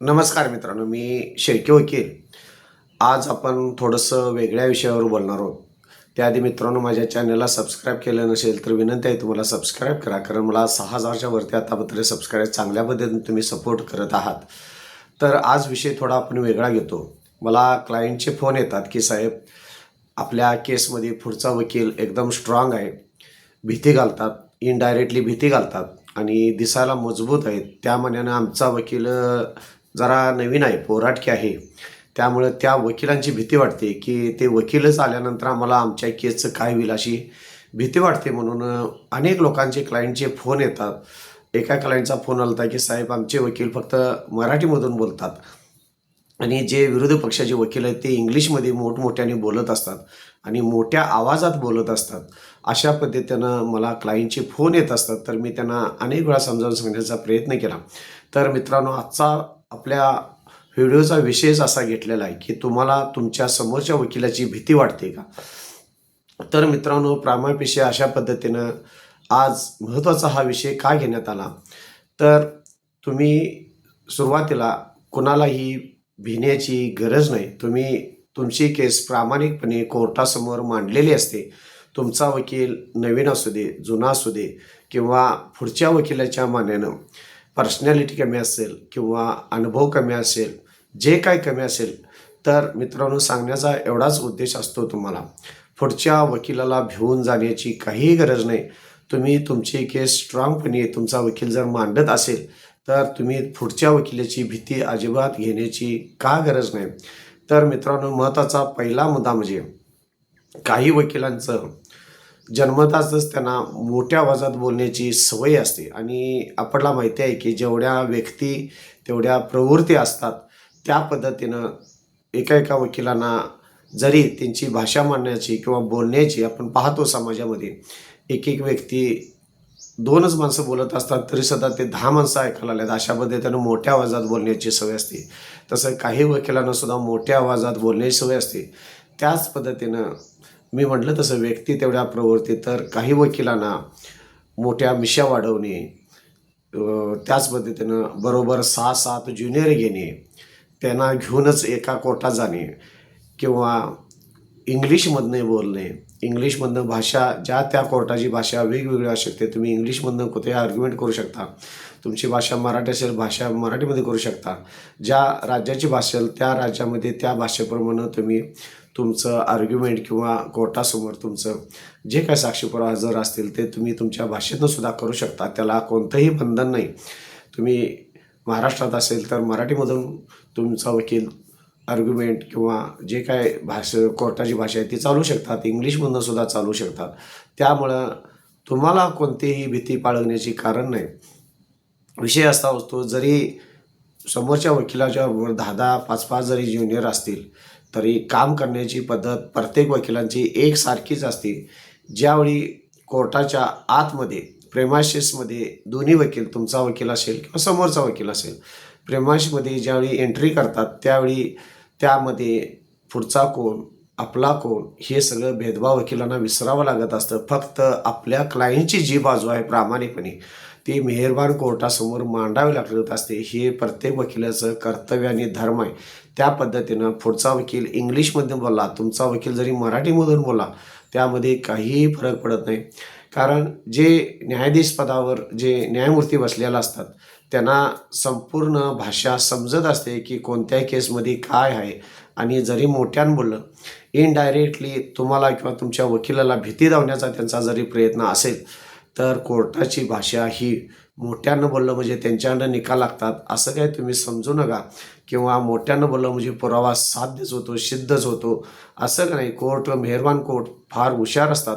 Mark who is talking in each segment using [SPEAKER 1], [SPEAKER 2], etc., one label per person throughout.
[SPEAKER 1] नमस्कार मित्रांनो मी शेळके वकील. आज आपण थोडंसं वेगळ्या विषयावर बोलणार आहोत. त्याआधी मित्रांनो माझ्या चॅनलला सबस्क्राईब केलं नसेल तर विनंती आहे तुम्हाला सबस्क्राईब करा कारण मला सहा हजारच्या वरती आतापर्यंत सबस्क्राईब चांगल्या पद्धतीने तुम्ही सपोर्ट करत आहात. तर आज विषय थोडा आपण वेगळा घेतो. मला क्लायंटचे फोन येतात की साहेब आपल्या केसमध्ये पुढचा वकील एकदम स्ट्रॉंग आहे. भीती घालतात इनडायरेक्टली भीती घालतात आणि दिसायला मजबूत आहेत. त्या मनानं आमचा वकील जरा नवीन आहे पोराटकी आहे. त्यामुळे त्या वकिलांची भीती वाटते की ते वकीलच आल्यानंतर आम्हाला आमच्या केसचं काय होईल अशी भीती वाटते म्हणून अनेक लोकांचे क्लायंटचे फोन येतात. एका क्लायंटचा फोन आला होता की साहेब आमचे वकील फक्त मराठीमधून बोलतात. आणि जे विरोधी पक्षाचे वकील आहेत ते इंग्लिशमध्ये मोठमोठ्याने बोलत असतात आणि मोठ्या आवाजात बोलत असतात. अशा पद्धतीनं मला क्लायंटचे फोन येत असतात तर मी त्यांना अनेक वेळा समजावून सांगण्याचा प्रयत्न केला. तर मित्रांनो आजचा आपल्या व्हिडिओचा विषयच असा घेतलेला आहे की तुम्हाला तुमच्या समोरच्या वकिलाची भीती वाटते का? तर मित्रांनो प्रामापेशी अशा पद्धतीनं आज महत्त्वाचा हा विषय का घेण्यात आला? तर तुम्ही सुरुवातीला कुणालाही भिण्याची गरज नाही. तुम्ही तुमची केस प्रामाणिकपणे कोर्टासमोर मांडलेली असते. तुमचा वकील नवीन असू दे जुना असू दे किंवा पुढच्या वकिलाच्या मान्यानं पर्सनॅलिटी कमी असेल किंवा अनुभव कमी असेल जे काय कमी असेल तर मित्रांनो सांगण्याचा एवढाच उद्देश असतो तुम्हाला. पुढच्या वकिलाला भिवून जाण्याची काहीही गरज नाही. तुम्ही तुमची केस स्ट्रॉंगपणे तुमचा वकील जर मांडत असेल तर तुम्ही पुढच्या वकिलाची भीती अजिबात घेण्याची का गरज नाही? तर मित्रांनो महत्त्वाचा पहिला मुद्दा म्हणजे काही वकिलांचं जन्मताच त्यांना मोठ्या आवाजात बोलण्याची सवय असते. आणि आपल्याला माहिती आहे की जेवढ्या व्यक्ती तेवढ्या प्रवृत्ती असतात त्या पद्धतीनं एका एका वकिलांना जरी त्यांची भाषा मांडण्याची किंवा बोलण्याची आपण पाहतो समाजामध्ये एक एक व्यक्ती दोनच माणसं बोलत असतात तरी सुद्धा ते दहा माणसं ऐकायला आल्यात अशा पद्धतीनं मोठ्या आवाजात बोलण्याची सवय असते. तसं काही वकिलांना सुद्धा मोठ्या आवाजात बोलण्याची सवय असते. त्याच पद्धतीनं मी म्हटलं तसं व्यक्ती तेवढ्या प्रवृत्ती तर काही वकिलांना मोठ्या मिशा वाढवणे त्याच पद्धतीनं बरोबर सहा सात ज्युनियर घेणे त्यांना घेऊनच एका कोर्टात जाणे किंवा इंग्लिशमधनं बोलणे. इंग्लिशमधनं भाषा ज्या त्या कोर्टाची भाषा वेगवेगळी असू शकते तुम्ही इंग्लिशमधनं कुठे आर्ग्युमेंट करू शकता. तुमची भाषा मराठी असेल भाषा मराठीमध्ये करू शकता. ज्या राज्याची भाषा असेल त्या राज्यामध्ये त्या भाषेप्रमाणे तुम्ही तुमचं आर्ग्युमेंट किंवा कोर्टासमोर तुमचं जे काय साक्षीपुरावा हजर असतील ते तुम्ही तुमच्या भाषेतनं सुद्धा करू शकता. त्याला कोणतंही बंधन नाही. तुम्ही महाराष्ट्रात असेल तर मराठीमधून तुमचा वकील आर्ग्युमेंट किंवा जे काय भाषा कोर्टाची भाषा आहे ती चालू शकतात. इंग्लिशमधनं सुद्धा चालू शकतात. त्यामुळं तुम्हाला कोणतीही भीती बाळगण्याची कारण नाही. विषय असा असतो जरी समोरच्या वकिलाच्या दहा दहा पाच पाच जरी ज्युनियर असतील तरी काम करण्याची पद्धत प्रत्येक वकिलांची एकसारखीच असते. ज्यावेळी कोर्टाच्या आतमध्ये प्रेमाशिसमध्ये दोन्ही वकील तुमचा वकील असेल किंवा समोरचा वकील असेल प्रेमाशमध्ये ज्यावेळी एंट्री करतात त्यावेळी त्यामध्ये पुढचा कोण आपला कोण हे सगळं भेदभाव वकिलांना विसरावं लागत असतं. फक्त आपल्या क्लायंटची जी बाजू आहे प्रामाणिकपणे ती मेहरबान कोर्टासमोर मांडावी लागत असते. हे प्रत्येक वकिलाचं कर्तव्य आणि धर्म आहे. त्या पद्धतीनं पुढचा वकील इंग्लिशमध्ये बोलला तुमचा वकील जरी मराठीमधून बोला त्यामध्ये काहीही फरक पडत नाही. कारण जे न्यायाधीश पदावर जे न्यायमूर्ती बसलेला असतात त्यांना संपूर्ण भाषा समजत असते की कोणत्याही केसमध्ये काय आहे. आणि जरी मोठ्यानं बोललं इनडायरेक्टली तुम्हाला किंवा तुमच्या वकिलाला भीती दावण्याचा त्यांचा जरी प्रयत्न असेल तर कोर्टाची भाषा ही मोठ्यानं बोललं म्हणजे त्यांच्याकडं निकाल लागतात. असं काय तुम्ही समजू नका. किंवा मोठ्यानं बोललं म्हणजे पुरावा साध्यच होतो सिद्धच होतो. असं का नाही. कोर्ट मेहरबान कोर्ट फार हुशार असतात.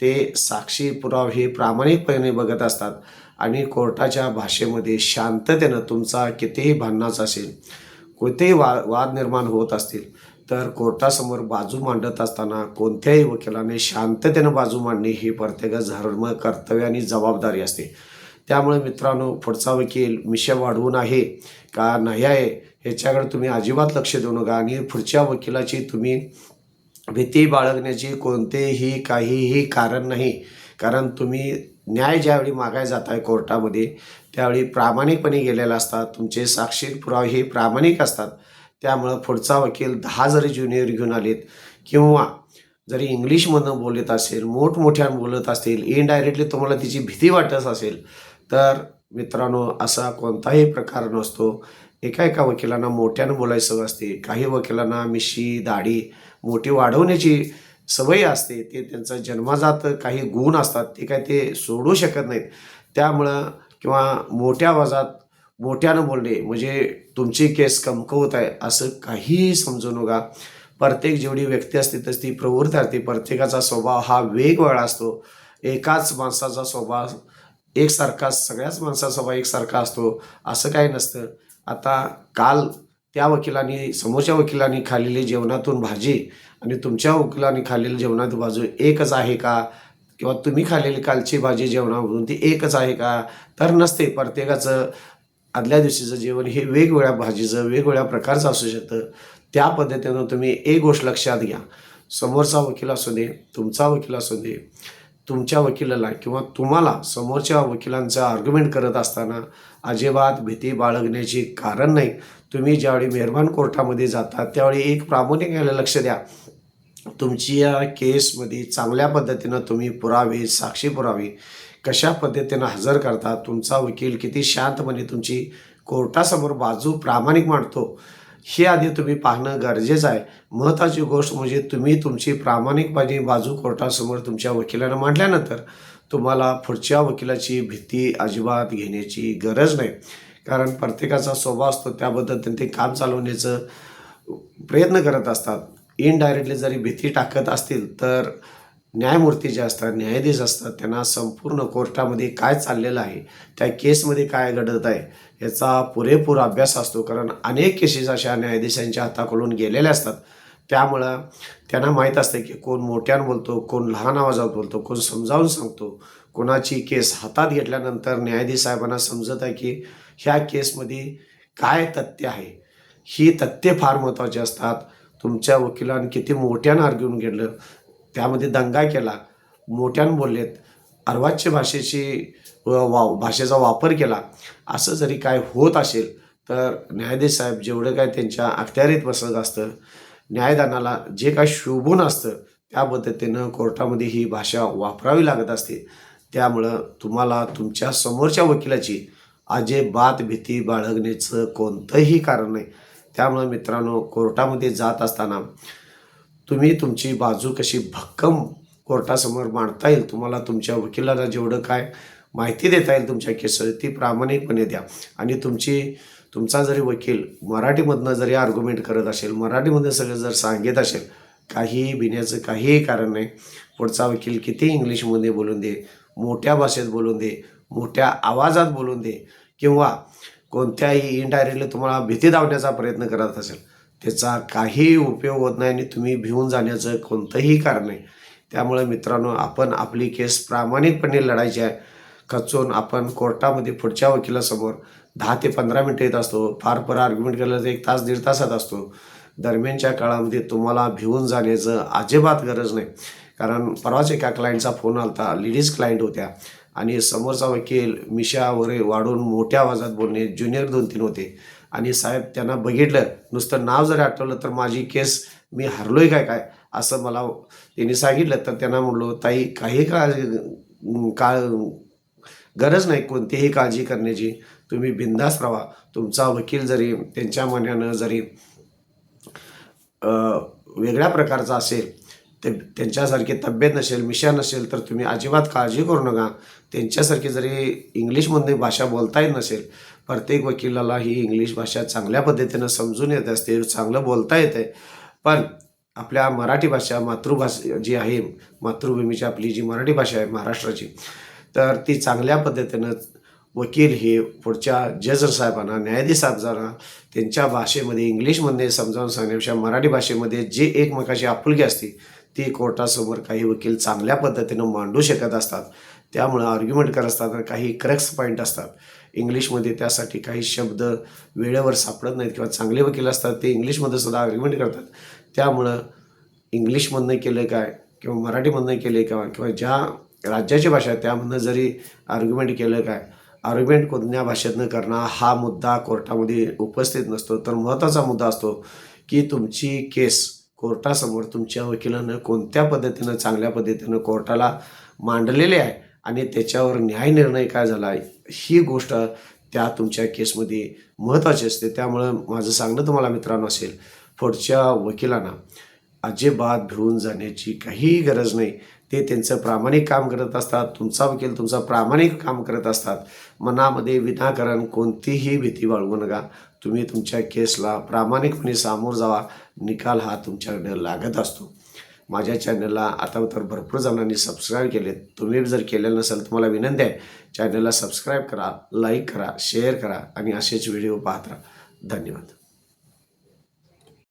[SPEAKER 1] ते साक्षी पुरावा हे प्रामाणिकपणे बघत असतात. आणि कोर्टाच्या भाषेमध्ये शांततेनं तुमचा कितीही भांडणाच असेल कोणतेही वा वाद निर्माण होत असतील तर कोर्टासमोर बाजू मांडत असताना कोणत्याही वकिलाने शांततेनं बाजू मांडणे ही प्रत्येक धर्म कर्तव्य आणि जबाबदारी असते. त्यामुळे मित्रांनो पुढचा वकील मिशा वाढवून आहे. का नाही आहे ह्याच्याकडे तुम्ही अजिबात लक्ष देऊ नका आणि पुढच्या वकिलाची तुम्ही भीती बाळगण्याची कोणतेही काहीही कारण नाही. कारण तुम्ही न्याय ज्यावेळी मागाय जात आहे कोर्टामध्ये त्यावेळी प्रामाणिकपणे गेलेला असतात तुमचे साक्षी पुरावे हे प्रामाणिक असतात. त्यामुळं पुढचा वकील दहा जरी ज्युनियर घेऊन आलेत किंवा जरी इंग्लिशमधनं बोलत असेल मोठमोठ्यानं बोलत असतील इनडायरेक्टली तुम्हाला तिची भीती वाटत असेल तर मित्रांनो असा कोणताही प्रकार नसतो. एका एका वकिलांना मोठ्यानं बोलायचं असते. काही वकिलांना मिशी दाढी मोठी वाढवण्याची सवय असते. ते त्यांचं जन्मजात काही गुण असतात. ते काय ते सोडू शकत नाहीत. त्यामुळं किंवा मोठ्या आवाजात मोठ्यानं बोलणे म्हणजे तुमची केस कमकवत आहे असं काहीही समजू नका. प्रत्येक जेवढी व्यक्ती असते तस ती प्रवृत्त असते. प्रत्येकाचा स्वभाव हा वेगवेगळा असतो. एकाच माणसाचा स्वभाव एकसारखा सगळ्याच माणसासभा स्वभाव एकसारखा असतो असं काही नसतं. आता काल त्या वकिलांनी समोरच्या वकिलांनी खाल्लेली जेवणातून भाजी आणि तुमच्या वकिलांनी खाल्लेली जेवणात बाजू एकच आहे का? किंवा तुम्ही खाल्लेली कालची भाजी जेवणामधून ती एकच आहे का? तर नसते. प्रत्येकाचं आदल्या दिवशीचं जेवण हे वेगवेगळ्या भाजीचं वेगवेगळ्या प्रकारचं असू शकतं. त्या पद्धतीनं तुम्ही एक गोष्ट लक्षात घ्या. समोरचा वकील असू दे तुमचा वकील असू दे तुमच्या वकिलाला किंवा तुम्हाला समोरच्या वकिलांचा आर्ग्युमेंट करत असताना अजिबात भीती बाळगण्याची कारण नाही. तुम्ही ज्यावेळी मेहरबान कोर्टामध्ये जाता त्यावेळी एक प्रामुख्याने लक्ष द्या. तुमची या केसमध्ये चांगल्या पद्धतीनं तुम्ही पुरावे साक्षी पुरावे कशा पद्धतीनं हजर करता तुमचा वकील किती शांतपणे तुमची कोर्टासमोर बाजू प्रामाणिक मांडतो हे आधी तुम्ही पाहणं गरजेचं आहे. महत्त्वाची गोष्ट म्हणजे तुम्ही तुमची प्रामाणिकपणे बाजू कोर्टासमोर तुमच्या वकिलानं मांडल्यानंतर तुम्हाला पुढच्या वकिलाची भीती अजिबात घेण्याची गरज नाही. कारण प्रत्येकाचा स्वभाव असतो त्याबद्दल त्यांनी काम चालवण्याचं प्रयत्न करत असतात. इनडायरेक्टली जरी भीती टाकत असतील तर न्यायमूर्ती जे असतात न्यायाधीश असतात त्यांना संपूर्ण कोर्टामध्ये काय चाललेलं आहे त्या केसमध्ये काय घडत आहे याचा पुरेपूर अभ्यास असतो. कारण अनेक केसेस अशा न्यायाधीशांच्या हाताकडून गेलेल्या असतात. त्यामुळं त्यांना माहीत असतं की कोण मोठ्यानं बोलतो कोण लहान आवाजात बोलतो कोण समजावून सांगतो. कोणाची केस हातात घेतल्यानंतर न्यायाधीश साहेबांना समजत आहे की ह्या केसमध्ये काय तथ्य आहे. ही तथ्य फार महत्त्वाची असतात. तुमच्या वकिलांनी किती मोठ्यानं आर्ग्यून घेतलं त्यामध्ये दंगा केला. मोठ्यान बोललेत. अर्वाच्य भाषेची व- वा भाषेचा वापर केला. असं जरी काय होत असेल तर न्यायाधीश साहेब जेवढं काय त्यांच्या अखत्यारीत बसत असतं न्यायदानाला जे काय शोभून असतं त्या पद्धतीनं कोर्टामध्ये ही भाषा वापरावी लागत असते. त्यामुळं तुम्हाला तुमच्या समोरच्या वकिलाची अजिबात भीती बाळगण्याचं कोणतंही कारण नाही. त्यामुळं मित्रांनो कोर्टामध्ये जात असताना तुम्ही तुमची बाजू कशी भक्कम कोर्टासमोर मांडता येईल तुम्हाला तुमच्या वकिलाला जेवढं काय माहिती देता येईल तुमच्या केसवर ती प्रामाणिकपणे द्या. आणि तुमची तुमचा जरी वकील मराठीमधनं जरी आर्ग्युमेंट करत असेल मराठीमध्ये सगळं जर सांगत असेल काहीही भिण्याचं काहीही कारण नाही. पुढचा वकील किती इंग्लिशमध्ये बोलून दे मोठ्या भाषेत बोलून दे मोठ्या आवाजात बोलून दे किंवा कोणत्याही इनडायरेक्टली तुम्हाला भीती दावण्याचा प्रयत्न करत असेल त्याचा काही उपयोग होत नाही आणि तुम्ही भिवून जाण्याचं कोणतंही कारण नाही त्यामुळे मित्रांनो आपण आपली केस प्रामाणिकपणे लढायची आहे. खचून आपण कोर्टामध्ये पुढच्या वकिलासमोर दहा ते पंधरा मिनटं येत असतो. फार फार आर्ग्युमेंट केलं तर एक तास दीड तासात असतो. दरम्यानच्या काळामध्ये तुम्हाला भिवून जाण्याचं अजिबात गरज नाही. कारण परवाच एका क्लायंटचा फोन आला होता लेडीज क्लायंट होत्या. आणि समोरचा वकील मिशा वगैरे वाढून मोठ्या आवाजात बोलणे ज्युनियर दोन तीन होते. आणि साहेब त्यांना बघितलं नुसतं नाव जरी आठवलं तर माझी केस मी हरलोय काय काय? असं मला त्यांनी सांगितलं. तर त्यांना म्हणलो ताई काही काळजी का गरज नाही कोणतीही काळजी करण्याची. तुम्ही बिंदास राहा. तुमचा वकील जरी त्यांच्या मनानं जरी वेगळ्या प्रकारचा असेल ते त्यांच्यासारखी तब्येत नसेल मिशा नसेल तर तुम्ही अजिबात काळजी करू नका. त्यांच्यासारखी जरी इंग्लिशमध्ये भाषा बोलता येत नसेल प्रत्येक वकिलाला ही इंग्लिश भाषा चांगल्या पद्धतीनं समजून येत असते चांगलं बोलता येते. पण आपल्या मराठी भाषा मातृभाषा जी आहे मातृभूमीची आपली जी मराठी भाषा आहे महाराष्ट्राची तर ती चांगल्या पद्धतीनं वकील हे पुढच्या जज साहेबांना न्यायाधीश साहेबांना त्यांच्या भाषेमध्ये इंग्लिशमध्ये समजावून सांगण्यापेक्षा मराठी भाषेमध्ये जे एकमेकाची आपुलकी असते ती कोर्टासमोर काही वकील चांगल्या पद्धतीनं मांडू शकत असतात. त्यामुळं आर्ग्युमेंट करत असताना काही क्रक्स पॉईंट असतात. इंग्लिशमध्ये त्यासाठी काही शब्द वेळेवर सापडत नाहीत किंवा चांगले वकील असतात ते इंग्लिशमध्ये सुद्धा आर्ग्युमेंट करतात. त्यामुळं इंग्लिशमधनं केलं काय किंवा मराठीमधनं केलं का किंवा ज्या राज्याची भाषा आहे त्यामधनं जरी आर्ग्युमेंट केलं काय आर्ग्युमेंट कोणत्या भाषेतनं करणं हा मुद्दा कोर्टामध्ये उपस्थित नसतो. तर महत्त्वाचा मुद्दा असतो की तुमची केस कोर्टासमोर तुमच्या वकिलानं कोणत्या पद्धतीनं चांगल्या पद्धतीनं कोर्टाला मांडलेली आहे आणि त्याच्यावर न्याय निर्णय काय झाला आहे? ही गोष्ट त्या तुमच्या केसमध्ये महत्त्वाची असते. त्यामुळं माझं सांगणं तुम्हाला मित्रांनो असेल पुढच्या वकिलांना अजिबात भिवून जाण्याची काहीही गरज नाही. ते त्यांचं प्रामाणिक काम करत असतात तुमचा वकील तुमचा प्रामाणिक काम करत असतात. मनामध्ये विनाकारण कोणतीही भीती बाळगू नका. तुम्ही तुमच्या केसला प्रामाणिकपणे सामोर जावा. निकाल हा तुमच्याकडे लागत असतो. माझ्या चॅनलला आता तर भरपूर जणांनी सबस्क्राईब केले तुम्ही जर केलेलं नसेल तर मला विनंती आहे चॅनलला सबस्क्राईब करा लाईक करा शेअर करा आणि असेच व्हिडिओ पाहत राहा. धन्यवाद.